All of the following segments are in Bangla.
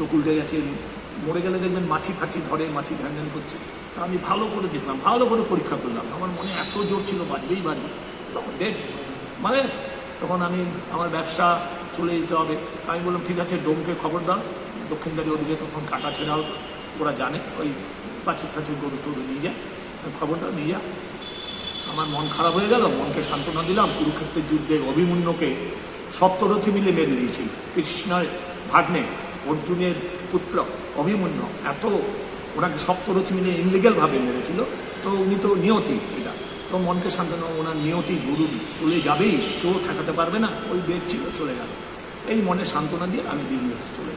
চোখ উল্টে গেছে, মরে গেলে দেখবেন মাছি ফাছি ধরে ধ্যান ধ্যান করছে তা আমি ভালো করে দেখলাম, ভালো করে পরীক্ষা করলাম। আমার মনে এত জোর ছিল, বাজবেই বাজবে। তখন ডেট মানে তখন আমি, আমার ব্যবসা চলে যেতে হবে। আমি বললাম, ঠিক আছে, ডোমকে খবর দাও। দক্ষিণদারি ওদিকে তখন কাটা ছেড়া হতো। ওরা জানে, ওই পাঁচুর টাচুর গরু টরু নিয়ে যায় ওই খবরটা নিয়ে যা। আমার মন খারাপ হয়ে গেল, মনকে সান্ত্বনা দিলাম। কুরুক্ষেত্রের যুদ্ধে অভিমন্যুকে সপ্তরথী মিলে মেরে দিয়েছিল কৃষ্ণার ভাগ্নে অর্জুনের পুত্র অভিমন্যু এত ওনাকে সপ্তরথী মিলে ইনলিগালভাবে মেরেছিল। তো উনি তো নিয়তি এটা। তো মনকে সান্ত্বনা, ওনার নিয়তি, গুরু চলে যাবেই, কেউ ঠেকাতে পারবে না, ওই বেদ ছিল, চলে গেল। এই মনে সান্ত্বনা দিয়ে আমি বিজনেস চলে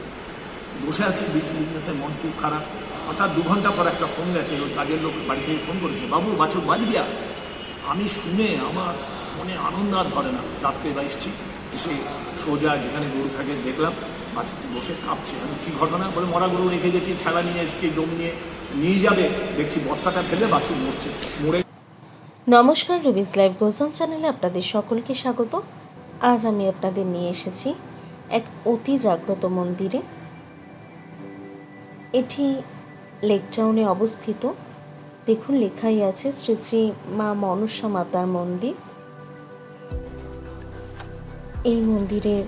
বসে আছি বিজনেসের মন খুব খারাপ। হঠাৎ দু ঘণ্টা পর একটা ফোন গেছে, ওই কাজের লোক বাড়ি থেকে ফোন করেছে, বাবু, বাছুর বাজবি আমি শুনে আমার মনে আনন্দ আর ধরে না, রাত্রে বা এসে সোজা যেখানে গরু থাকে দেখলাম, বাছুরটি বসে কাঁপছে। আমি কী ঘটনা? বলে মরা গরু রেখে গেছি, ঠেলা নিয়ে এসেছি ডোম নিয়ে নিয়ে যাবে, দেখছি বস্তাটা ফেলে বাছুর মরছে, মরে নমস্কার রুবিস লাইভ গোজন চ্যানেলে আপনাদের সকলকে স্বাগত। আজ আমি আপনাদের নিয়ে এসেছি এক অতি জাগ্রত মন্দিরে। এটি লেক টাউনে অবস্থিত। দেখুন, লেখাই আছে শ্রী শ্রী মা মনসা মাতার মন্দির। এই মন্দিরের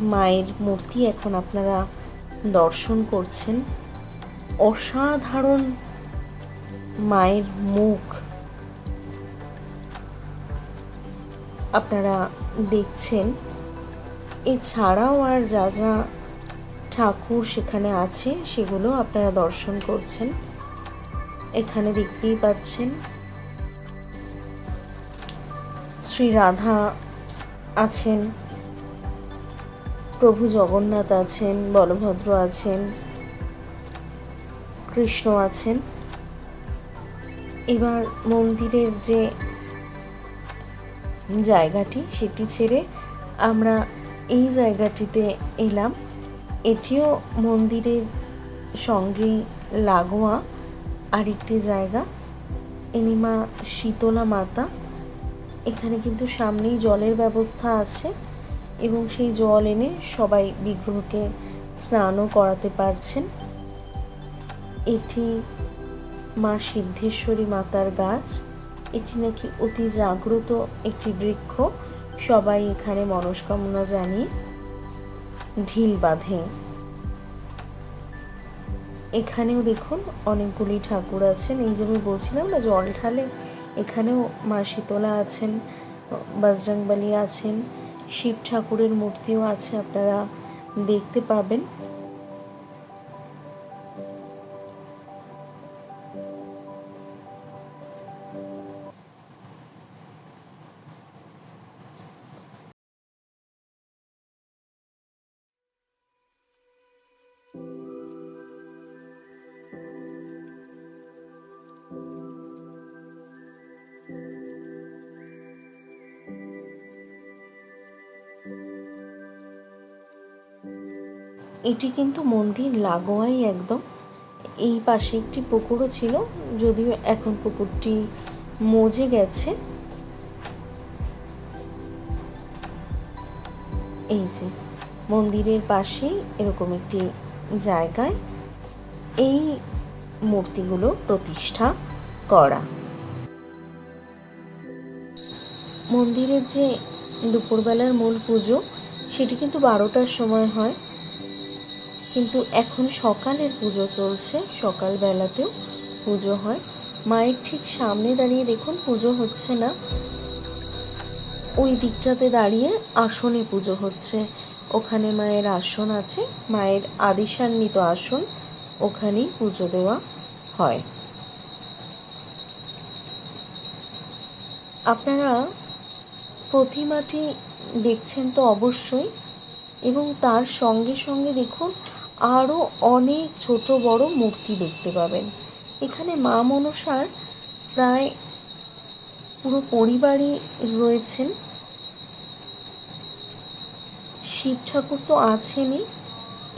মায়ের মূর্তি এখন আপনারা দর্শন করছেন। অসাধারণ মায়ের মুখ আপনারা দেখছেন। এছাড়াও আর যা যা ঠাকুর সেখানে আছে, সেগুলো আপনারা দর্শন করছেন। এখানে দেখতেই পাচ্ছেন। শ্রী রাধা আছেন। প্রভু জগন্নাথ আছেন, বলভদ্র আছেন, কৃষ্ণ আছেন। এবার মন্দিরের যে জায়গাটি সেটি ছেড়ে আমরা এই জায়গাটিতে এলাম। এটিও মন্দিরের সঙ্গেই লাগোয়া আরেকটি জায়গা। এনিমা শীতলা মাতা এখানে কিন্তু সামনেই জলের ব্যবস্থা আছে এবং সেই জল এনে সবাই বিগ্রহকে স্নানও করাতে পারছেন। এটি মা সিদ্ধেশ্বরী মাতার গাছ। এটি নাকি অতি জাগ্রত একটি বৃক্ষ। সবাই এখানে মনস্কামনা জানিয়ে ঢিল বাঁধে। এখানেও দেখুন অনেকগুলি ঠাকুর আছেন। এই যে আমি বলছিলাম না, জল ঢালে এখানেও মা শীতলা আছেন বজরংবলী আছেন শিব ঠাকুরের মূর্তিও আছে আপনারা দেখতে পাবেন। এটি কিন্তু মন্দির লাগোয়াই একদম। এই পাশে একটি পুকুরও ছিল, যদিও এখন পুকুরটি মজে গেছে। এই যে, মন্দিরের পাশেই এরকম একটি জায়গায় এই মূর্তিগুলো প্রতিষ্ঠা করা। মন্দিরের যে দুপুরবেলার মূল পুজো, সেটি কিন্তু বারোটার সময় হয়। কিন্তু এখন সকালের পুজো চলছে, সকালবেলাতেও পুজো হয়। মায়ের ঠিক সামনে দাঁড়িয়ে দেখুন, পুজো হচ্ছে না। ওই দিকটাতে দাঁড়িয়ে আসনে পুজো হচ্ছে। ওখানে মায়ের আসন আছে, মায়ের আদিসান্বিত আসন, ওখানেই পুজো দেওয়া হয়। আপনারা প্রতিমাটি দেখছেন তো অবশ্যই, এবং তার সঙ্গে সঙ্গে দেখুন আরও অনেক ছোট বড় মূর্তি দেখতে পাবেন। এখানে মা মনসার প্রায় পুরো পরিবারই রয়েছেন। শিব ঠাকুর তো আছেনই।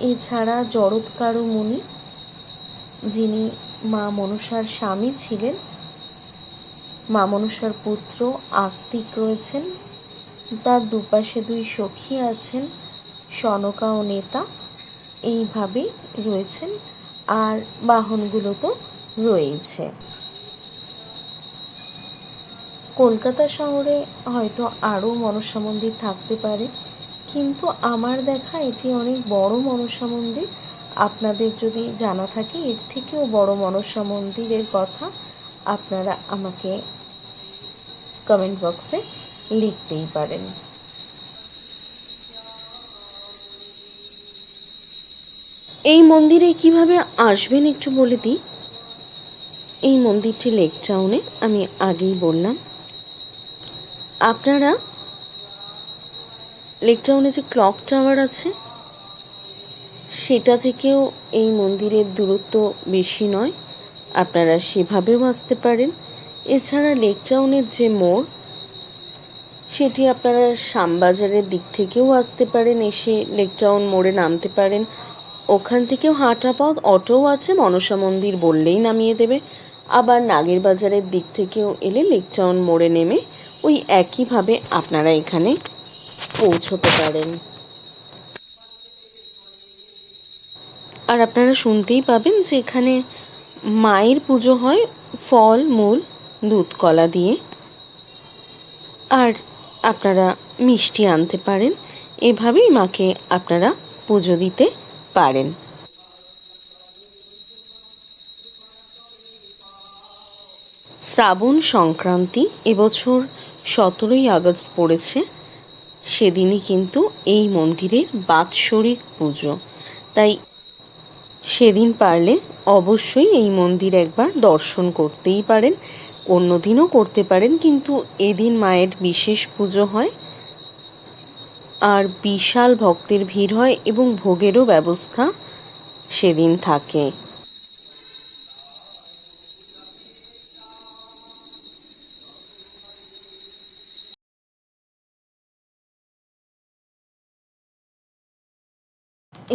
এছাড়া জরৎকারু মুনি, যিনি মা মনসার স্বামী ছিলেন, মা মনসার পুত্র আস্তিক রয়েছেন। তার দুপাশে দুই সখী আছেন, সনকা ও নেতা। এইভাবেই রয়েছেন আর বাহনগুলো তো রয়েছে কলকাতা শহরে হয়তো আরও মনসা মন্দির থাকতে পারে, কিন্তু আমার দেখা এটি অনেক বড় মনসা মন্দির। আপনাদের যদি জানা থাকে, এর থেকেও বড় মনসা মন্দিরের কথা আপনারা আমাকে কমেন্ট বক্সে লিখতেই পারেন। এই মন্দিরে কীভাবে আসবেন একটু বলে দিই? এই মন্দিরটি লেক টাউনে, আমি আগেই বললাম। আপনারা লেক টাউনে যে ক্লক টাওয়ার আছে, সেটা থেকেও এই মন্দিরের দূরত্ব বেশি নয়। আপনারা সেভাবেও আসতে পারেন। এছাড়া লেক টাউনের যে মোড়, সেটি আপনারা শ্যামবাজারের দিক থেকেও আসতে পারেন, এসে লেক টাউন মোড়ে নামতে পারেন। ওখান থেকেও হাঁটা পথ অটোও আছে, মনসা মন্দির বললেই নামিয়ে দেবে। আবার নাগের বাজারের দিক থেকেও এলে লেক টাউন মোড়ে নেমে ওই একইভাবে আপনারা এখানে পৌঁছতে পারেন। আর আপনারা শুনতেই পাবেন যে এখানে মায়ের পুজো হয় ফল, মূল, দুধ, কলা দিয়ে। আর আপনারা মিষ্টি আনতে পারেন। এভাবেই মাকে আপনারা পুজো দিতে পারেন। শ্রাবণ সংক্রান্তি এবছর সতেরোই আগস্ট পড়েছে। সেদিনই কিন্তু এই মন্দিরের বাৎসরিক পুজো। তাই সেদিন পারলে অবশ্যই এই মন্দির একবার দর্শন করতেই পারেন। অন্য দিনও করতে পারেন, কিন্তু এদিন মায়ের বিশেষ পুজো হয় আর বিশাল ভক্তের ভিড় হয় এবং ভোগেরও ব্যবস্থা সেদিন থাকে।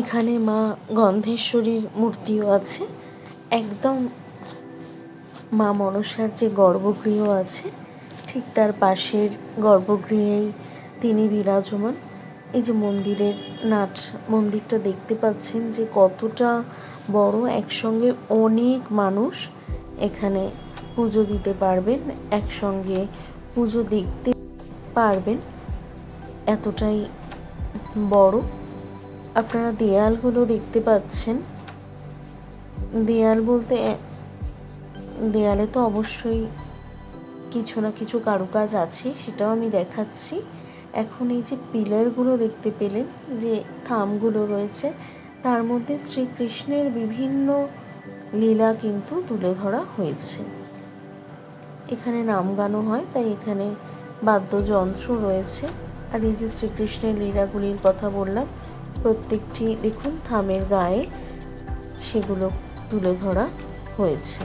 এখানে মা গন্ধেশ্বরীর মূর্তিও আছে। একদম মা মনসার যে গর্ভগৃহ আছে, ঠিক তার পাশের গর্ভগৃহেই তিনি বিরাজমান। এই যে মন্দিরের নাট, মন্দিরটা দেখতে পাচ্ছেন যে কতটা বড়, একসঙ্গে অনেক মানুষ এখানে পুজো দিতে পারবেন, একসঙ্গে পুজো দেখতে পারবেন। এতটাই বড়। আপনারা দেয়ালগুলো দেখতে পাচ্ছেন। দেয়াল বলতে দেয়ালে তো অবশ্যই কিছু না কিছু কারুকাজ আছে, সেটাও আমি দেখাচ্ছি। এখন এই যে পিলারগুলো দেখতে পেলেন যে থামগুলো রয়েছে, তার মধ্যে শ্রীকৃষ্ণের বিভিন্ন লীলা কিন্তু তুলে ধরা হয়েছে। এখানে নাম গানও হয়, তাই এখানে বাদ্যযন্ত্র রয়েছে। আর এই যে শ্রীকৃষ্ণের লীলাগুলির কথা বললাম, প্রত্যেকটি দেখুন থামের গায়ে সেগুলো তুলে ধরা হয়েছে।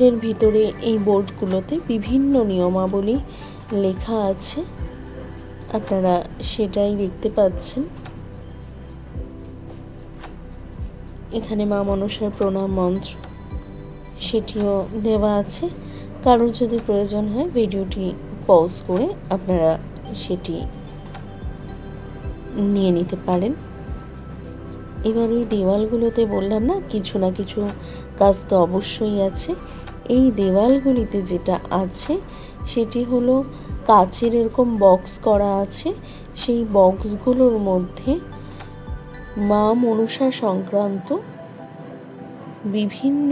মন্দিরের ভিতরে এই বোর্ডগুলোতে বিভিন্ন নিয়মাবলী লেখা আছে। আপনারা সেটাই দেখতে পাচ্ছেন। এখানে মা মনসার প্রণাম মন্ত্র সেটিও দেওয়া আছে। কারোর যদি প্রয়োজন হয়, ভিডিওটি পজ করে আপনারা সেটি নিয়ে নিতে পারেন। এবার ওই দেওয়ালগুলোতে বললাম না, কিছু না কিছু কাজ তো অবশ্যই আছে। এই দেওয়ালগুলিতে যেটা আছে, সেটি হলো কাচের এরকম বক্স করা আছে। সেই বক্সগুলোর মধ্যে মা মনসা সংক্রান্ত বিভিন্ন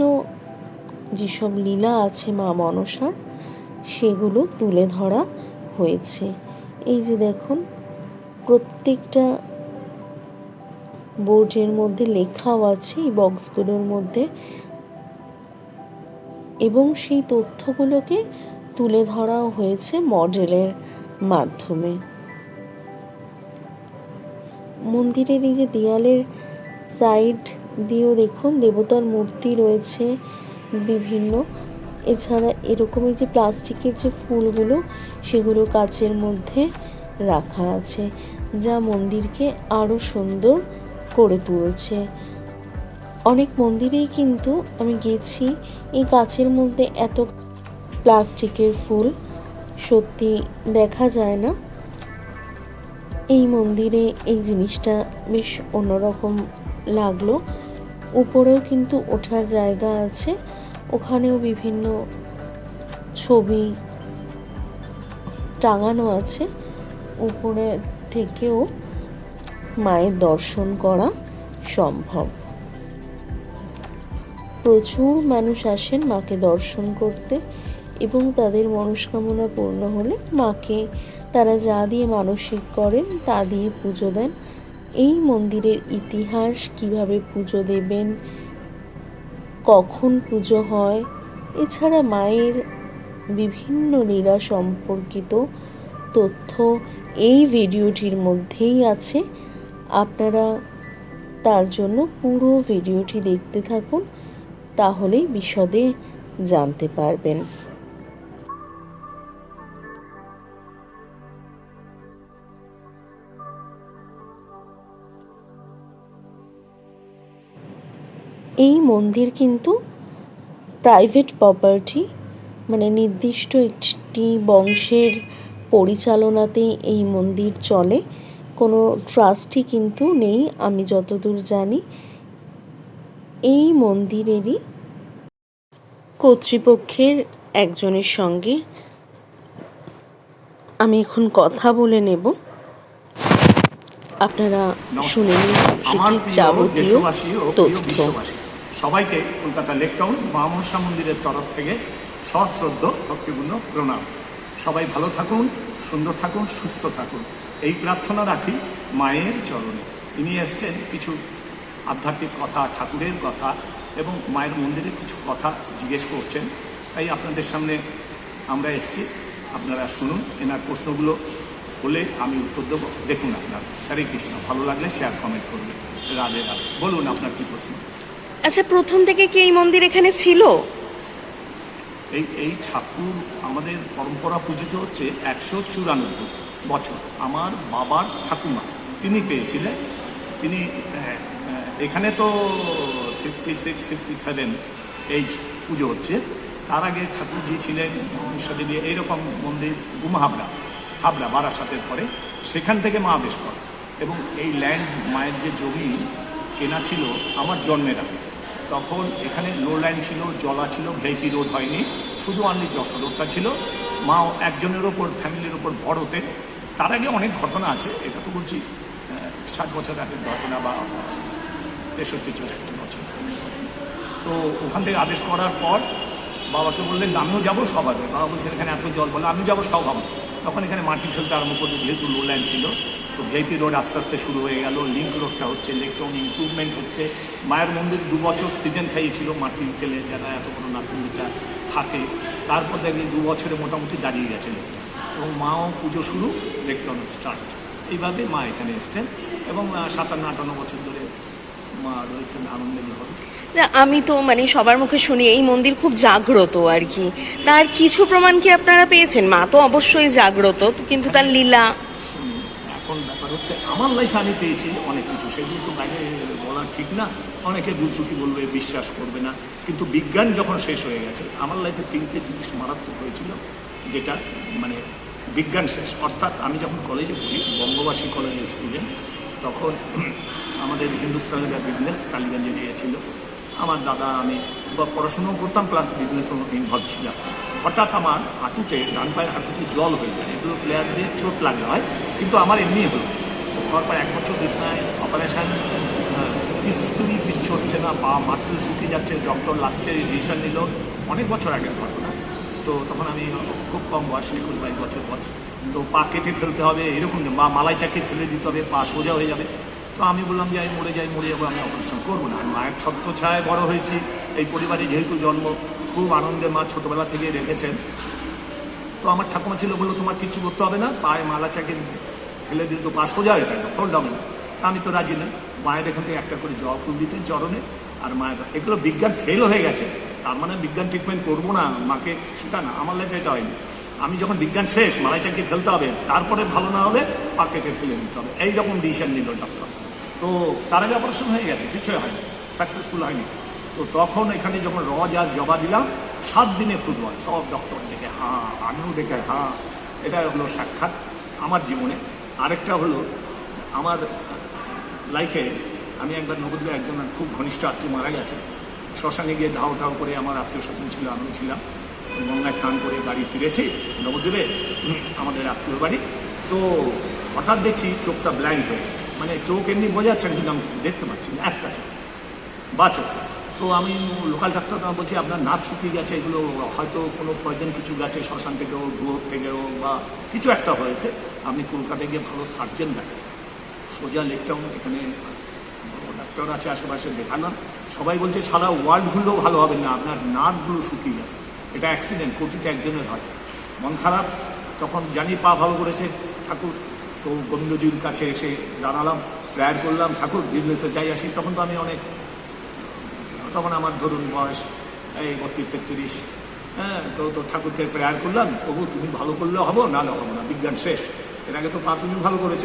যেসব লীলা আছে মা মনসার, সেগুলো তুলে ধরা হয়েছে। এই যে দেখুন, প্রত্যেকটা বোর্ডের মধ্যে লেখাও আছে, এই বক্সগুলোর মধ্যে এবং সেই তথ্যগুলোকে তুলে ধরাও হয়েছে মডেলের মাধ্যমে। মন্দিরের এই যে দেয়ালের সাইড দিয়েও দেখুন, দেবতার মূর্তি রয়েছে বিভিন্ন। এছাড়া এরকমই যে প্লাস্টিকের যে ফুলগুলো, সেগুলো কাচের মধ্যে রাখা আছে, যা মন্দিরকে আরও সুন্দর করে তুলছে। অনেক মন্দিরেই কিন্তু আমি গেছি। এই গাছের মধ্যে এত প্লাস্টিকের ফুল, সত্যি দেখা যায় না। এই মন্দিরে এই জিনিসটা বেশ অন্যরকম লাগল। উপরেও কিন্তু ওঠার জায়গা আছে। ওখানেও বিভিন্ন ছবি টাঙানো আছে। উপরে থেকেও মায়ের দর্শন করা সম্ভব। প্রচুর মানুষ আসেন মাকে দর্শন করতে এবং তাদের মনস্কামনা পূর্ণ হলে মাকে তারা যা দিয়ে মানসিক করেন তা দিয়ে পুজো দেন। এই মন্দিরের ইতিহাস, কীভাবে পুজো দেবেন, কখন পুজো হয়, এছাড়া মায়ের বিভিন্ন লীলা সম্পর্কিত তথ্য এই ভিডিওটির মধ্যেই আছে। আপনারা তার জন্য পুরো ভিডিওটি দেখতে থাকুন। তাহলেই বিশদে জানতে পারবেন। এই মন্দির কিন্তু প্রাইভেট প্রপার্টি মানে নির্দিষ্ট একটি বংশের পরিচালনাতেই এই মন্দির চলে। কোনো ট্রাস্টই কিন্তু নেই, আমি যতদূর জানি। এই মন্দিরেরই কর্তৃপক্ষের একজনের সঙ্গে আমি এখন কথা বলে নেব। আপনারা শুনে নিন যাবতীয় তথ্য। সবাইকে কলকাতা লেকটাউন মা মনসা মন্দিরের তরফ থেকে সশ্রদ্ধ ভক্তিপূর্ণ প্রণাম। সবাই ভালো থাকুন সুন্দর থাকুন সুস্থ থাকুন। এই প্রার্থনা রাখি মায়ের চরণে। ইনি এসছেন কিছু আধ্যাত্মিক কথা ঠাকুরের কথা এবং মায়ের মন্দিরে কিছু কথা জিজ্ঞেস করছেন। তাই আপনাদের সামনে আমরা এসছি। আপনারা শুনুন এনার প্রশ্নগুলো হলে আমি উত্তর দেবো। দেখুন আপনার। হরে কৃষ্ণ। ভালো লাগলে শেয়ার কমেন্ট করবেন। রাধে রাধে। বলুন আপনার কি প্রশ্ন? আচ্ছা প্রথম থেকে কি এই মন্দির এখানে ছিল? এই এই ঠাকুর আমাদের পরম্পরা পূজিত হচ্ছে একশো চুরানব্বই বছর। আমার বাবার ঠাকুমা। তিনি পেয়েছিলেন। তিনি আহ, আহ, এখানে তো fifty six fifty seven H পুজো হচ্ছে। তার আগে ঠাকুর গিয়েছিলেন ভবিষ্যতে দিয়ে এইরকম মন্দির গুমা হাবড়া, বারাসাতের পরে। সেখান থেকে মা আদেশ করে এবং এই ল্যান্ড মায়ের যে জমি কেনা ছিল আমার জন্মের আগে। তখন এখানে লো লাইন ছিল, জলা ছিল ভেপি রোড হয়নি। শুধু অনলি যশোর রোডটা ছিল। মা একজনের ওপর ফ্যামিলির ওপর ভর হতেন তার আগে অনেক ঘটনা আছে। এটা তো বলছি ষাট বছর আগের ঘটনা বা তেষট্টি, চৌষট্টি। তো ওখান থেকে আদেশ করার পর বাবাকে বললেন, আমিও যাব সবাই বাবা বলছেন এখানে এত জল বলে আমি যাব সব ভাবো তখন এখানে মাটি ফেলতে আরম্ভ করল, যেহেতু লো লাইন ছিল, তো ভিআইপি রোড আস্তে আস্তে শুরু হয়ে গেল লিঙ্ক রোডটা হচ্ছে লেকটাউন ইম্প্রুভমেন্ট হচ্ছে। মায়ের মন্দির দু বছর সিজন খাইয়েছিল মাটি ফেলে যারা এত বড় নাটুন্দিটা থাকে, তারপর দেখি দু বছরে মোটামুটি দাঁড়িয়ে গেছে এবং মাও পুজো শুরু লেকটাউন স্টার্ট এইভাবে মা এখানে এসছেন এবং সাতান্ন আটান্ন বছর ধরে মা রয়েছেন আনন্দের ঘরে। আমি তো মানে সবার মুখে শুনি এই মন্দির খুব জাগ্রত আর কি। তার কিছু প্রমাণ কি আপনারা পেয়েছেন? মা তো অবশ্যই জাগ্রত কিন্তু তার লীলা। এখন ব্যাপার হচ্ছে আমার লাইফে আমি পেয়েছি অনেক কিছু। সেগুলো তো বাইরে বলা ঠিক না। অনেকে বুঝুকি বলবে বিশ্বাস করবে না। কিন্তু বিজ্ঞান যখন শেষ হয়ে গেছে আমার লাইফে তিনটে জিনিস মারাত্মক হয়েছিল যেটা মানে বিজ্ঞান শেষ। অর্থাৎ আমি যখন কলেজে পড়ি বঙ্গবাসী কলেজের স্টুডেন্ট তখন আমাদের হিন্দুস্তানের বিজনেস কালীগঞ্জে দিয়েছিল। আমার দাদা, আমি বা পড়াশুনোও করতাম প্লাস বিজনেসও ইনভলভ ছিলাম হঠাৎ আমার হাঁটুতে, ডান পায়ের হাঁটুতে জল হয়ে যায়। এগুলো প্লেয়ারদের চোট লাগলে হয়, কিন্তু আমার এমনি হলো। হওয়ার পর এক বছর বিছনায় অপারেশন পিস্তুরি পিচ্ছু হচ্ছে না, পা মার্সেল শুকিয়ে যাচ্ছে। ডক্টর লাস্টে ডিসিশন নিল। অনেক বছর আগের ঘটনা। তো তখন আমি খুব কম বয়স একুশ বাইশ বছর বয়স। তো পা কেটে ফেলতে হবে, এরকম বা মালাই চাকিয়ে ফেলে দিতে হবে, পা সোজা হয়ে যাবে। তো আমি বললাম যে আমি মরে যাই, মরে যাব, আমি অপারেশন করব না। আমি মায়ের ছত্র ছায় বড় হয়েছি। এই পরিবারে যেহেতু জন্ম, খুব আনন্দে মা ছোটোবেলা থেকে রেখেছেন। তো আমার ঠাকুমা ছিল, বলল, তোমার কিচ্ছু করতে হবে না, পায়ে মালা চাকে ফেলে দিলে তো পা সোজা হয়ে থাকবে ফোল্ড হবে না। তা আমি তো রাজি নই। মায়ের এখান থেকে একটা করে জল ফুল দিতেন চরণে, আর মায়ের এগুলো বিজ্ঞান ফেল হয়ে গেছে। তার মানে বিজ্ঞান ট্রিটমেন্ট করব না, মাকে সেটা না, আমার লাইফে এটা হয়নি। আমি যখন বিজ্ঞান শেষ মালাই চাকরি ফেলতে হবে, তারপরে ভালো না হলে পাকেটে ফেলে দিতে হবে। এইরকম ডিসিশন নিল ডক্টর তো তার আগে অপারেশন হয়ে গেছে, কিছুই হয়নি সাকসেসফুল হয়নি। তো তখন এখানে যখন রজ আর জবা দিলাম, সাত দিনে ফুটবল সব ডক্টর দেখে হ্যাঁ আমিও দেখে হ্যাঁ। এটা হলো সাক্ষাৎ আমার জীবনে। আরেকটা হলো, আমার লাইফে আমি একবার নবদ্বীপে একজন খুব ঘনিষ্ঠ আত্মীয় মারা গেছে। শ্মশানে গিয়ে ধাও ধাও করে আমার আত্মীয় স্বজন ছিল, আমিও ছিলাম। গঙ্গায় স্নান করে বাড়ি ফিরেছি নবদ্বীপে আমাদের আত্মীয় বাড়ি। তো হঠাৎ দেখছি চোখটা ব্ল্যাঙ্ক হয়ে। মানে চোখ এমনি বোঝাচ্ছেন কিন্তু আমি কিছু দেখতে পাচ্ছি না, একটা চোখ। বা চোখ। তো আমি লোকাল ডাক্তার বলছি, আপনার নাচ শুকিয়ে গেছে, এগুলো হয়তো কোনো পয়জন কিছু গেছে, শ্মশান থেকেও গ্রহ থেকেও বা কিছু একটা হয়েছে। আপনি কলকাতায় গিয়ে ভালো সার্জেন দেখেন। সোজা লেকটাউন এখানে ডাক্তার আছে আশেপাশে দেখালাম সবাই বলছে, সারা ওয়ার্ল্ড ঘুরলেও ভালো হবে না, আপনার নার্ভগুলো শুকিয়ে গেছে। এটা অ্যাক্সিডেন্ট কোটিতে একজনের হয়। মন খারাপ, তখন জানি পা ভালো করেছে, ঠাকুর। তো গোবিন্দজির কাছে এসে দাঁড়ালাম, প্রেয়ার করলাম, ঠাকুর বিজনেসে যাই আসি। তখন তো আমি অনেক, তখন আমার ধরুন বয়স, এই বত্রিশ, তেত্রিশ। হ্যাঁ তো তো ঠাকুরকে প্রেয়ার করলাম তবু তুমি ভালো করলে হব নাহলে হব না, বিজ্ঞান শেষ এর আগে তো পা তুমি ভালো করেছ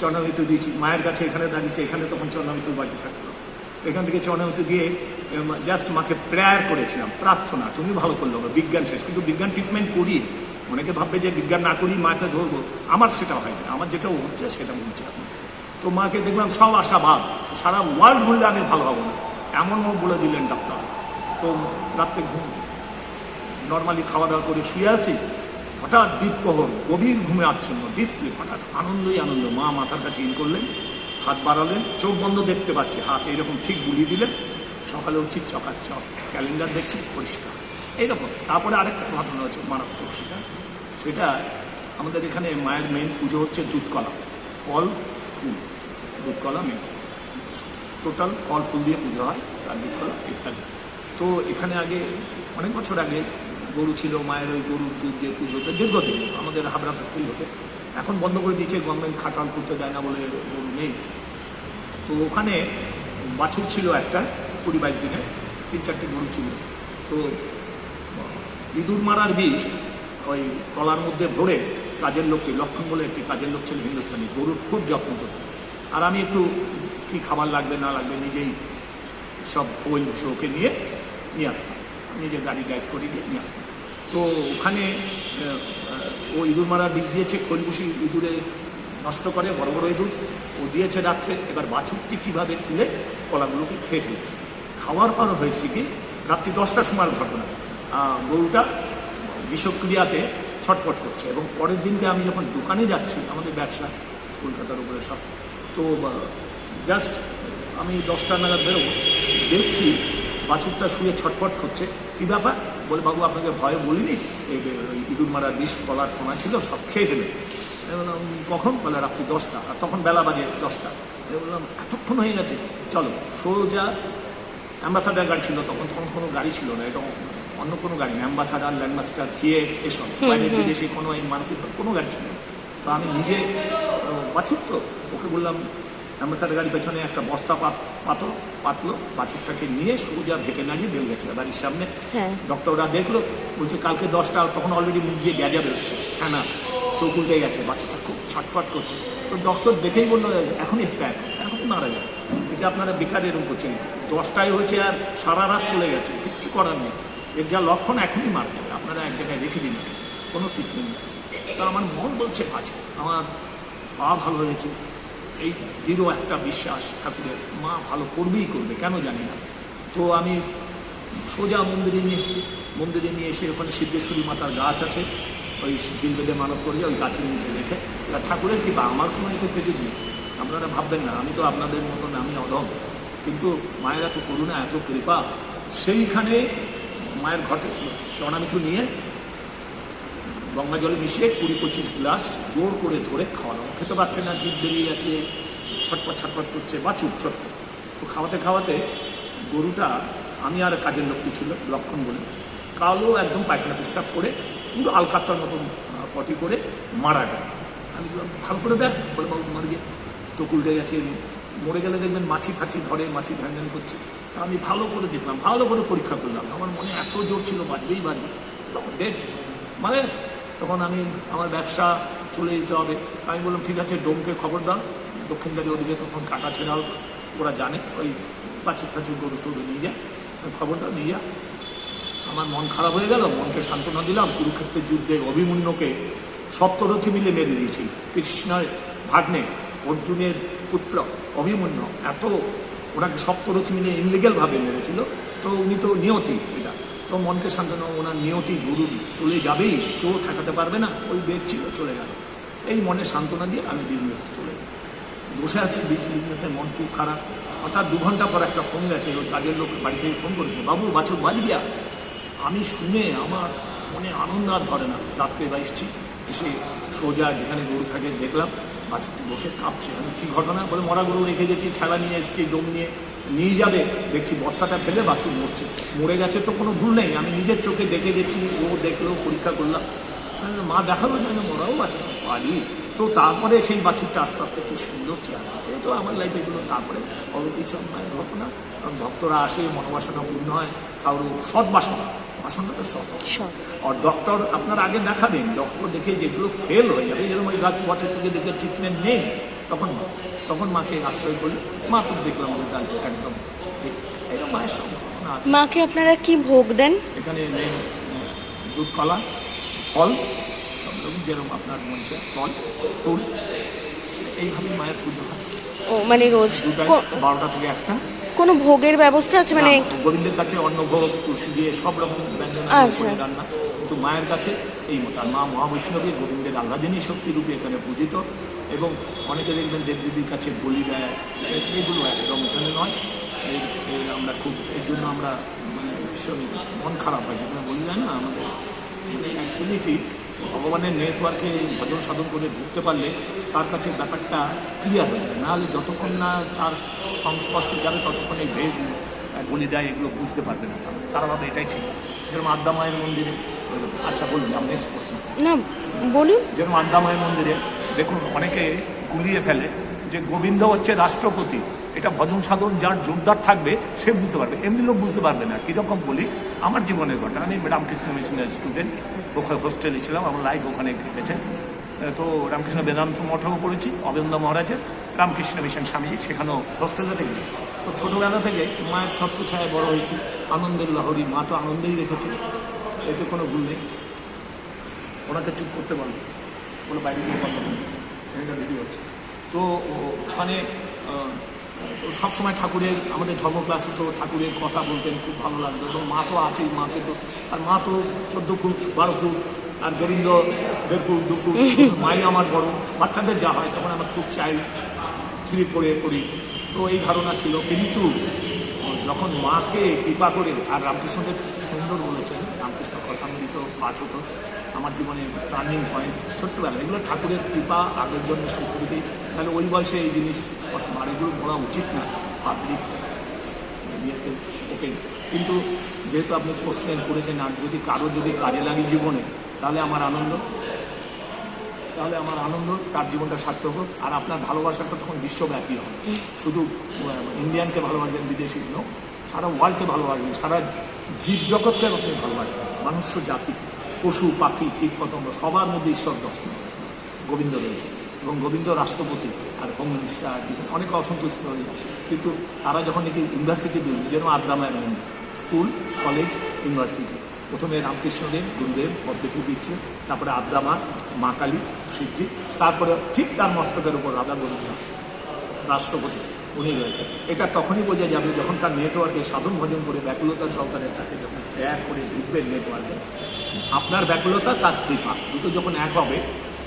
চরণামিতু দিয়েছি। মায়ের কাছে এখানে দাঁড়িয়েছে, এখানে তখন চরণামিতুর বাড়ি থাকতো। এখান থেকে চরণামিতু দিয়ে জাস্ট মাকে প্রেয়ার করেছিলাম, প্রার্থনা, তুমি ভালো করলে বিজ্ঞান শেষ কিন্তু বিজ্ঞান ট্রিটমেন্ট করি অনেকে ভাববে যে বিজ্ঞান না করি মাকে ধরবো। আমার সেটা হয় না। আমার যেটা হচ্ছে সেটা আপনি তো মাকে দেখলাম সব আশাবাদ। সারা ওয়ার্ল্ড ঘুরলে আমি ভালো হব না। এমনও বলে দিলেন ডাক্তার। তো রাত্রে ঘুম। নর্মালি খাওয়া দাওয়া করে শুয়ে আছি। হঠাৎ দ্বীপ প্রহর গভীর ঘুমে আচ্ছন্ন ডিপ স্লিপ হঠাৎ আনন্দই আনন্দ। মা মাথার কাছে ইন করলেন, হাত বাড়ালেন, চোখ বন্ধ দেখতে পাচ্ছি। হাত এরকম ঠিক বুলিয়ে দিলেন। সকালে উঠছি চকার চক ক্যালেন্ডার দেখছি, পরিষ্কার। এইরকম তারপরে আরেকটা ঘটনা হচ্ছে, মারাত্মক সেটা। সেটা আমাদের এখানে মায়ের মেন পুজো হচ্ছে দুধকলা, ফল, ফুল। দুধকলা মেন টোটাল ফল, ফুল দিয়ে পুজো হয়, তার দুধকলা, ইত্যাদি। তো এখানে আগে, অনেক বছর আগে গরু ছিল, মায়ের ওই গরুর দুধ দিয়ে পুজো হতো, দীর্ঘদিন, আমাদের হাবড়া ফ্যাক্টরি হতে। এখন বন্ধ করে দিয়েছে গভর্নমেন্ট খাটাল করতে দেয় না বলে গরু নেই। তো ওখানে বাছুর ছিল একটা, কুড়ি বাইশ দিনে তিন চারটে গরু ছিল। তো ইঁদুর মারার বিষ ওই কলার মধ্যে ভরে কাজের লোকটি লক্ষণ বলে একটি কাজের লোক ছিল হিন্দুস্তানি, গরুর খুব যত্ন করত আর আমি একটু কি খাবার লাগবে, না লাগবে, নিজেই সব খোল ওকে নিয়ে নিয়ে আসতাম। নিজে গাড়ি গাইড করে গিয়ে নিয়ে আসতাম। তো ওখানে ও ইঁদুর মারা বীজ দিয়েছে খোলবুসি ইঁদুরে নষ্ট করে, বড় বড় ইঁদুর ও দিয়েছে রাত্রে। এবার বাছুরটি কীভাবে খুলে কলাগুলোকে খেয়ে ফেলেছে। খাওয়ার পর হয়েছে কি, রাত্রি দশটার সময় ঘটনা। গরুটা বিষক্রিয়াতে ছটফট করছে এবং পরের দিনকে আমি যখন দোকানে যাচ্ছি, আমাদের ব্যবসা কলকাতার উপরে সব, তো জাস্ট আমি দশটা নাগাদ বেরোবো, দেখছি বাছুরটা শুয়ে ছটফট করছে। কী ব্যাপার? বলে, বাবু, আপনাকে ভয়ে বলিনি? এই ইঁদুর মারা বিষ, কলার ফোনা ছিল, সব খেয়ে ফেলেছে। বললাম, কখন? বলে, রাত্রি দশটা। আর তখন বেলা বাজে দশটা। বললাম, এতক্ষণ হয়ে গেছে, চলো, সোজা অ্যাম্বাসাডার গাড়ি ছিল তখন তখন কোনো গাড়ি ছিল না, এটা অন্য কোনো গাড়ি না অ্যাম্বাসাডার ল্যান্ডমাস্টার ফিয়েট এসব। বাইরের বিদেশে কোনো এই মানবিক কোনো গাড়ি ছিল তো আমি নিজে বাছুর তো। ওকে বললাম অ্যাম্বাসাডার গাড়ি পেছনে একটা বস্তা পাত পাতো পাতলো বাছুরটাকে নিয়ে সোজা ভেটেনারি বেল গেছে। বাড়ির সামনে হ্যাঁ। ডক্টররা দেখল বলছে কালকে দশটা তখন অলরেডি মুখ দিয়ে গ্যাজা বেরোচ্ছে। হ্যাঁ না চোখ উল্টে গেছে বাচ্চাটা খুব ছটফট করছে। তো ডক্টর দেখেই বলল এখনই স্প্যাক এখন মারা যাবে। এটা আপনারা বেকার এরকম করছেন। দশটায় হয়েছে আর সারা রাত চলে গেছে কিচ্ছু করার নেই। এর যা লক্ষণ এখনই মারা যাবে। আপনারা এক জায়গায় রেখে দিন। কোনো ট্রিটমেন্ট নেই। তো আমার মন বলছে বাজে আমার পা ভালো হয়েছে। এই দৃঢ় একটা বিশ্বাস ঠাকুরের মা ভালো করবেই করবে, কেন জানি না। তো আমি সোজা মন্দিরে নিয়ে এসেছি। মন্দিরে নিয়ে এসে ওখানে সিদ্ধেশ্বরী মাতার গাছ আছে। ওই বেঁধে মানত করে ওই গাছের নিচে রেখে। এবার ঠাকুরের কৃপা, আমার কোনো এতে থেকে নেই। আপনারা ভাববেন না, আমি তো আপনাদের মতন, আমি অধম। কিন্তু মায়েরা তো করুণা, এত কৃপা। সেইখানে মায়ের ঘটে চরণামিঠু নিয়ে গঙ্গা জলে মিশিয়ে কুড়ি পঁচিশ গ্লাস জোর করে ধরে খাওয়ানো। খেতে পারছে না, জিভ বেরিয়ে যাচ্ছে ছটপট ছটপট করছে বাছুর ছোট্ট তো খাওয়াতে খাওয়াতে গরুটা আমি আর কাজের লোকটি ছিল লক্ষণ বলে, কালো একদম পায়খানা পেশাব করে, পুরো আলকাত্তার মতন পটি করে মারা গেল। আমি ভালো করে দেখ। বলে, বাবু মার গিয়ে উল্টে গেছে মরে গেলে দেখবেন মাছি ফাছি ধরে, মাছি ভ্যান করছে। আমি ভালো করে দেখলাম, ভালো করে পরীক্ষা করলাম। আমার মনে এত জোর ছিল বাজবেই বাজবে। ডেড গেছে। তখন আমি আমার ব্যবসা চলে যেতে হবে। আমি বললাম, ঠিক আছে, ডোমকে খবর দাও। দক্ষিণদারি ওদিকে তখন কাটা ছেঁড়া হতো। ওরা জানে, ওই বাছুর টাছুর গরু চরু নিয়ে যায়। খবরটা নিয়ে যা। আমার মন খারাপ হয়ে গেল। মনকে সান্ত্বনা দিলাম, কুরুক্ষেত্রের যুদ্ধে অভিমন্যুকে সপ্তরথী মিলে মেরে দিয়েছি। কৃষ্ণের ভাগ্নে অর্জুনের পুত্র, অভিমন্যু, এত ওনাকে সব সপ্তরথী মিলে ইনলিগাল ভাবে মেরেছিল, তো উনি তো নিয়তি এটা। তো মনকে সান্ত্বনা, ওনার নিয়তি গুরু চলে যাবেই, কেউ ঠেকাতে পারবে না, ওই বেগ ছিল, চলে গেল। এই মনে সান্ত্বনা দিয়ে আমি বিজনেস চলে গেলাম। বসে আছি বিজনেসের মন খুব খারাপ। হঠাৎ দু ঘণ্টা পর একটা ফোন গেছে, ওই কাজের লোক বাড়ি থেকে ফোন করেছে, বাবু, বাছুর বাজবিয়া আমি শুনে আমার মনে আনন্দ আর ধরে না। রাত্রে বা এসছি, এসে সোজা যেখানে গরু থাকে দেখলাম বাছুরটি বসে কাঁপছে। আমি কী ঘটনা? বলে মরা গরু রেখে গেছি, ঠেলা নিয়ে এসেছি, ডোম নিয়ে। নিয়ে যাবে, দেখছি বস্তাটা ফেলে বাছুর মরছে। মরে গেছে তো কোনো ভুল নেই। আমি নিজের চোখে দেখে গেছি, ও দেখল, পরীক্ষা করলাম। মা, দেখাল যে আমি মরাও বাঁচাতে পারি। তো তারপরে সেই বাছুরটা আস্তে আস্তে কি সুন্দর চেহারা। এই তো আমার লাইফে এগুলো। তারপরে অলৌকিক মায়ের ঘটনা কারণ ভক্তরা আসে, মনোবাসনা পূর্ণ হয় কারও সৎ বাসনা তো হয়। আর ডক্টর আপনার আগে দেখাবেন ডক্টর দেখে যেগুলো ফেল হয়ে যাবে যেরকম ওই গাছ বছর থেকে দেখে ট্রিটমেন্ট নেই তখন তখন মাকে আশ্রয় করলে মা তো দেখলাম রেজাল্ট একদম ঠিক এরকম মায়ের আছে। মাকে আপনারা কি ভোগ দেন? এখানে নেই দুধ কলা ফল সব রকম যেরকম আপনার মন চায় ফল ফুল এইভাবেই মায়ের পুজো হয়। ও মানে রোজ বারোটা থেকে একটা। কোনো ভোগের ব্যবস্থা আছে? মানে গোবিন্দের কাছে অন্নভোগ তুলসী দিয়ে সব রকম ব্যঞ্জন আচ্ছা। রান্না। কিন্তু মায়ের কাছে এই মতো। আর মা মহাবৈষ্ণবী গোবিন্দের শক্তি রূপে এখানে পূজিত। এবং অনেকে দেখবেন দেবদেবীর কাছে বলি দেয়। এগুলো একদম এখানে নয়। আমরা খুব এর জন্য আমরা মানে ভীষণ মন খারাপ হয়। যেখানে বলি যায় না আমাদের। মানে অ্যাকচুয়ালি কি ভগবানের নেটওয়ার্কে ভজন সাধন করে ঢুকতে পারলে তার কাছে ব্যাপারটা ক্লিয়ার হয়ে যায়। নাহলে যতক্ষণ না তার সংস্পর্শে যাবে ততক্ষণ এই ভেদ বলি দেয় এগুলো বুঝতে পারবে না তারা। ভাবে এটাই ঠিক। যেরকম আদ্যা মায়ের মন্দিরে আচ্ছা বলুন আমি নেক্সট প্রশ্ন। না বলুন। যেরকম আদ্যা মায়ের মন্দিরে দেখুন অনেকে গুলিয়ে ফেলে যে গোবিন্দ হচ্ছে রাষ্ট্রপতি। এটা ভজন সাধন, যার জোরদার থাকবে, সে বুঝতে পারবে। এমনি লোক বুঝতে পারবে না। কীরকম বলি? আমার জীবনের ঘটনা। আমি রামকৃষ্ণ মিশনের স্টুডেন্ট ওখানে হোস্টেলে ছিলাম। আমার লাইফ ওখানে কেটেছে। তো রামকৃষ্ণ বেদান্ত মঠও পড়েছি অবেন্দ্র মহারাজের। রামকৃষ্ণ মিশন স্বামীজি সেখানেও হোস্টেলে থেকে তো ছোটোবেলা থেকে মায়ের ছত্র ছায় বড় হয়েছি। আনন্দের লহরী মা তো আনন্দেই রেখেছে। এতে কোনো ভুল নেই। ওনাকে চুপ করতে বলো। কোনো বাইরে গিয়ে কথা বলবে এটা ভিডিও হচ্ছে। তো ওখানে তো সবসময় ঠাকুরের, আমাদের ধর্ম ক্লাস হতো ঠাকুরের কথা বলতেন, খুব ভালো লাগতো। এবং মা তো আছেই মাকে তো, আর মা তো চোদ্দ ফুট, বারো ফুট, আর গোবিন্দ দেড় ফুট, দু ফুট মাই আমার বড়। বাচ্চাদের যা হয়, তখন আমার খুব চাই, থ্রি পড়ে পড়ি। তো এই ধারণা ছিল। কিন্তু, যখন মাকে কৃপা করে, আর রামকৃষ্ণদেব সুন্দর বলেছেন রামকৃষ্ণ কথামৃত পাঠ হতো। আমার জীবনে টার্নিং পয়েন্ট ছোট্টবেলা। এগুলো ঠাকুরের কৃপা, আগের জন্য স্বীকৃতি। তাহলে ওই বয়সে এই জিনিস অসম- আর এগুলো বলা উচিত না। পাবলিক ইয়েতে ওকে। কিন্তু যেহেতু আপনি কোশ্চেন করেছেন, আর যদি কারও যদি কাজে লাগে জীবনে, তাহলে আমার আনন্দ। তাহলে আমার আনন্দ, তার জীবনটা সার্থক হোক। আর আপনার ভালোবাসাটা তখন বিশ্বব্যাপী হবে। শুধু ইন্ডিয়ানকে ভালোবাসবেন, বিদেশি নো সারা ওয়ার্ল্ডকে ভালোবাসবেন, সারা জীব জগৎকে আপনি ভালোবাসবেন মানুষ্য জাতি, পশু, পাখি কীট পতঙ্গ সবার মধ্যে ঈশ্বর দর্শন গোবিন্দ রয়েছে এবং গোবিন্দ রাষ্ট্রপতি আর হোম মিনিস্টার অনেকে অসন্তুষ্ট হয়ে যায় কিন্তু তারা যখন নাকি ইউনিভার্সিটি দিল যেন আদ্রামায়ের মন্দির স্কুল, কলেজ, ইউনিভার্সিটি। প্রথমে রামকৃষ্ণদেব, গুরুদেব পদ্ধতি দিচ্ছে, তারপরে আদ্রামা, মা কালী, শিবজি, তারপরে ঠিক তার মস্তকের উপর রাধা গোবিন্দ, রাষ্ট্রপতি। উনি রয়েছে এটা তখনই বোঝা যাবে যখন তার নেটওয়ার্কে সাধন ভজন করে ব্যাকুলতা সহকারে তাকে যখন ত্যাগ করে ঢুকবেন নেটওয়ার্কে আপনার ব্যাকুলতা, তার কৃপা, দুটো যখন এক হবে,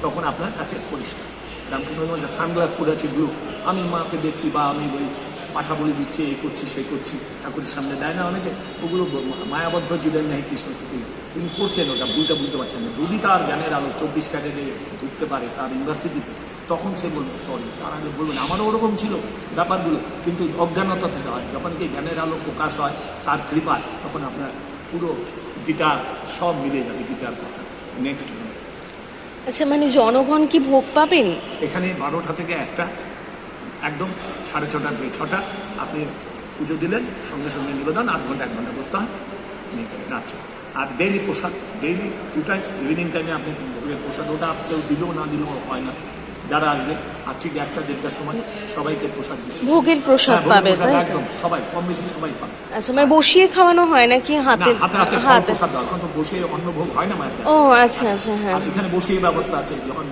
তখন আপনার কাছে পরিষ্কার। রামকৃষ্ণ সানগ্লাস পরে আছে ব্লু আমি মাকে দেখছি বা আমি ওই পাঠা বলে দিচ্ছে এই করছি সেই করছি ঠাকুরের সামনে দেয় না অনেকে ওগুলো মায়াবদ্ধ জীবের নেই কৃষ্ণ স্মৃতি তিনি করছেন ওটা ভুলটা বুঝতে পারছেন না। যদি তার জ্ঞানের আলো চব্বিশ ক্যারেটে ঢুকতে পারে তার ইউনিভার্সিটিতে তখন সে বলবে সরি তার আগে বলবেন আমারও ওরকম ছিল ব্যাপারগুলো। কিন্তু অজ্ঞানতা থেকে হয়। যখন কি জ্ঞানের আলো প্রকাশ হয় তার কৃপায় তখন আপনার পুরো গীতার সব মিলে যাবে গীতার কথা। নেক্সট আচ্ছা মানে জনগণ কি ভোগ পাবেন? এখানে বারোটা থেকে একটা একদম সাড়ে ছটা দুই ছটা। আপনি পুজো দিলেন সঙ্গে সঙ্গে নিবেদন আধ ঘণ্টা এক ঘণ্টা বসতে হয়। নিয়ে গেলেন আচ্ছা আর ডেইলি প্রসাদ ডেইলি টু টাইমস ইভিনিং টাইমে আপনি প্রসাদ ওটা কেউ দিলেও না দিলেও হয় না। যারা আসবে আর ঠিক একটা দেড়টার সময় সবাইকে প্রসাদ দিচ্ছে। ভোগের প্রসাদ হ্যাঁ, পাবে? একদম সবাই কম বেশি সবাই পাবে। আচ্ছা মানে বসিয়ে খাওয়ানো হয় নাকি হাতে? হাতে হাতে প্রসাদ দেওয়া। এখন তো বসে অন্নভোগ হয় না মায়ের ও আচ্ছা আচ্ছা হ্যাঁ। এখানে বসেই ব্যবস্থা আছে যখন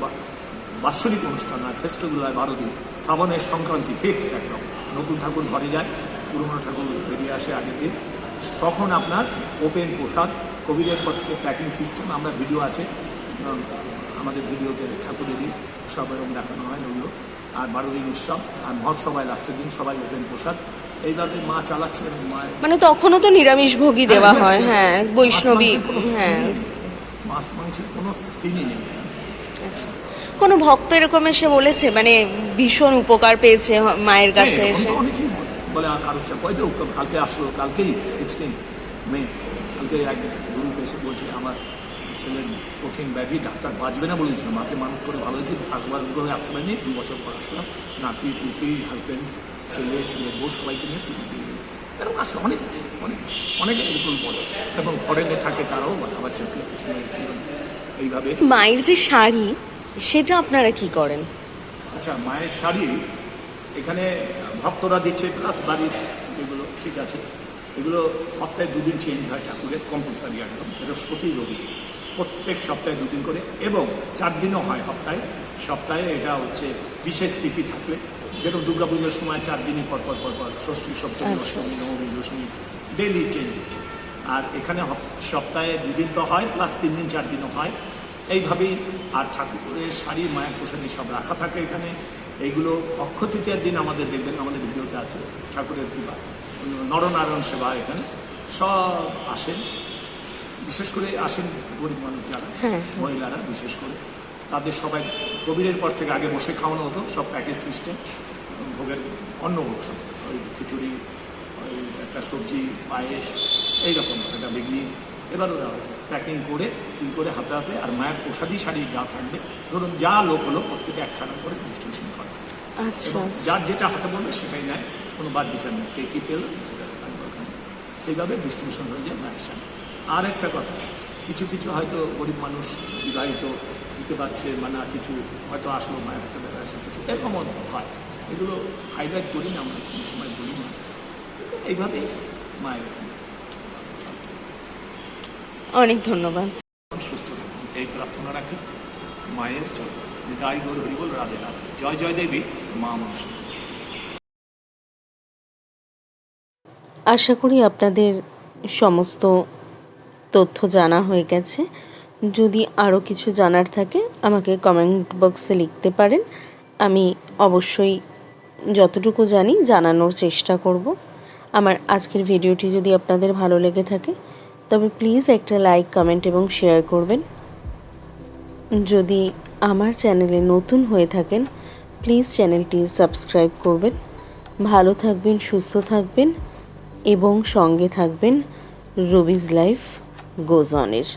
বাৎসরিক অনুষ্ঠান হয় ফেস্টিভ্যাল হয় বারো দিন। শ্রাবণের সংক্রান্তি ফিক্সড একদম। নতুন ঠাকুর ঘরে যায় পুরনো ঠাকুর বেরিয়ে আসে আগের দিন। তখন আপনার ওপেন প্রসাদ কোভিডের পর থেকে প্যাকিং সিস্টেম আমরা ভিডিও আছে। আমাদের ভিডিওতে ঠাকুরেরই সব এরকম দেখানো হয় ওগুলো আর বারো দিন উৎসব আর মহোৎসব হয় লাস্টের দিন সবাই ওপেন প্রসাদ। এইভাবে মা চালাচ্ছেন মানে তখনও তো নিরামিষ ভোগই দেওয়া হ্যাঁ, হয় হ্যাঁ, হ্যাঁ বৈষ্ণবী হ্যাঁ। নেই। মাছ মাংসের কোনো সিনই নেই। আচ্ছা কোনো ভক্ত এরকম এসে বলেছে? মানে ভীষণ উপকার পেয়েছে মায়ের কাছে হ্যাঁ, এসে। অনেকেই বলে। কারোর চাপ কালকে আসলো কালকেই সিক্সটিন মে। কালকে এক গুরু এসে বলছে আমার ছেলের কঠিন ব্যাধি ডাক্তার বাঁচবে না বলেছিল। মাকে মানত করে ভালো হয়েছে আসবার করে আসবেনি দু বছর পর আসলাম। নাতি টুতি হাজব্যান্ড ছেলে ছেলে বউ সবাইকে নিয়ে পুজো দিয়ে এরকম আসে অনেক অনেক অনেকে এরকম বলে। এবং ফরেনে থাকে তারাও বলে আমার কিছু ছিল এইভাবে মায়ের যে শাড়ি সেটা আপনারা কি করেন? আচ্ছা মায়ের শাড়ি এখানে ভক্তরা দিচ্ছে প্লাস বাড়ির এগুলো ঠিক আছে এগুলো সপ্তাহে দুদিন চেঞ্জ হয় ঠাকুরের কম্পালসারি একদম বৃহস্পতি রবি। প্রত্যেক সপ্তাহে দুদিন করে এবং চার দিনও হয় সপ্তাহে। সপ্তাহে এটা হচ্ছে বিশেষ তিথি থাকলে। যেরকম দুর্গা পুজোর সময় চার দিনই পর পর পর পর ষষ্ঠী সপ্তমী আচ্ছা, অষ্টমী আচ্ছা। নবমী দশমী ডেলি চেঞ্জ হচ্ছে। আর এখানে সপ্তাহে দুদিন তো হয় প্লাস তিন দিন চার দিনও হয়। এইভাবেই আর ঠাকুরের শাড়ি মায়ের প্রসাদী সব রাখা থাকে এখানে। এইগুলো অক্ষয় তৃতীয়ার দিন আমাদের দেখবেন আমাদের ভিডিওতে আছে। ঠাকুরের কৃপা নরনারায়ণ সেবা এখানে সব আসেন। বিশেষ করে আসেন গরিব মানুষ যারা হ্যাঁ। মহিলারা বিশেষ করে। তাদের সবাই কোভিডের পর থেকে আগে বসে খাওয়ানো হতো সব প্যাকেজ সিস্টেম ভোগের অন্ন সব ওই খিচুড়ি ওই একটা সবজি পায়েস এইরকম একটা বেগনি এবারও দেওয়া হয়েছে প্যাকিং করে সিল করে হাতে হাতে আর মায়ের প্রসাদী শাড়ি যা থাকবে ধরুন যা লোক হলো প্রত্যেকে একখানা করে ডিস্ট্রিবিউশন করে। আচ্ছা আচ্ছা। যার যেটা হাতে বলবে সেটাই নেয় কোনো বাদ বিচার নেই। কে কী পেল সেটা সেইভাবে ডিস্ট্রিবিউশন হয়ে যায় মায়ের সামনে আর একটা কথা কিছু কিছু হয়তো গরিব মানুষ বিবাহিত দিতে পারছে মানে কিছু হয়তো আসলো মায়ের একটা দেখা আসে কিছু এরকমও হয়। এগুলো হাইলাইট করি না আমরা কোনো সময় বলি না। কিন্তু এইভাবেই মায়ের অনেক ধন্যবাদ। সুস্থ এই প্রার্থনা রাখি। মায়ের চল গাই গৌর হরিবল রাধে রাধে। জয় জয় দেবী মা আশা করি আপনাদের সমস্ত তথ্য জানা হয়ে গেছে। যদি আরও কিছু জানার থাকে আমাকে কমেন্ট বক্সে লিখতে পারেন। আমি অবশ্যই যতটুকু জানি জানানোর চেষ্টা করব। আমার আজকের ভিডিওটি যদি আপনাদের ভালো লেগে থাকে তবে প্লিজ একটা লাইক কমেন্ট এবং শেয়ার করবেন। যদি আমার চ্যানেলে নতুন হয়ে থাকেন প্লিজ চ্যানেলটি সাবস্ক্রাইব করবেন। ভালো থাকবেন, সুস্থ থাকবেন এবং সঙ্গে থাকবেন রবিজ লাইফ গোজ অনের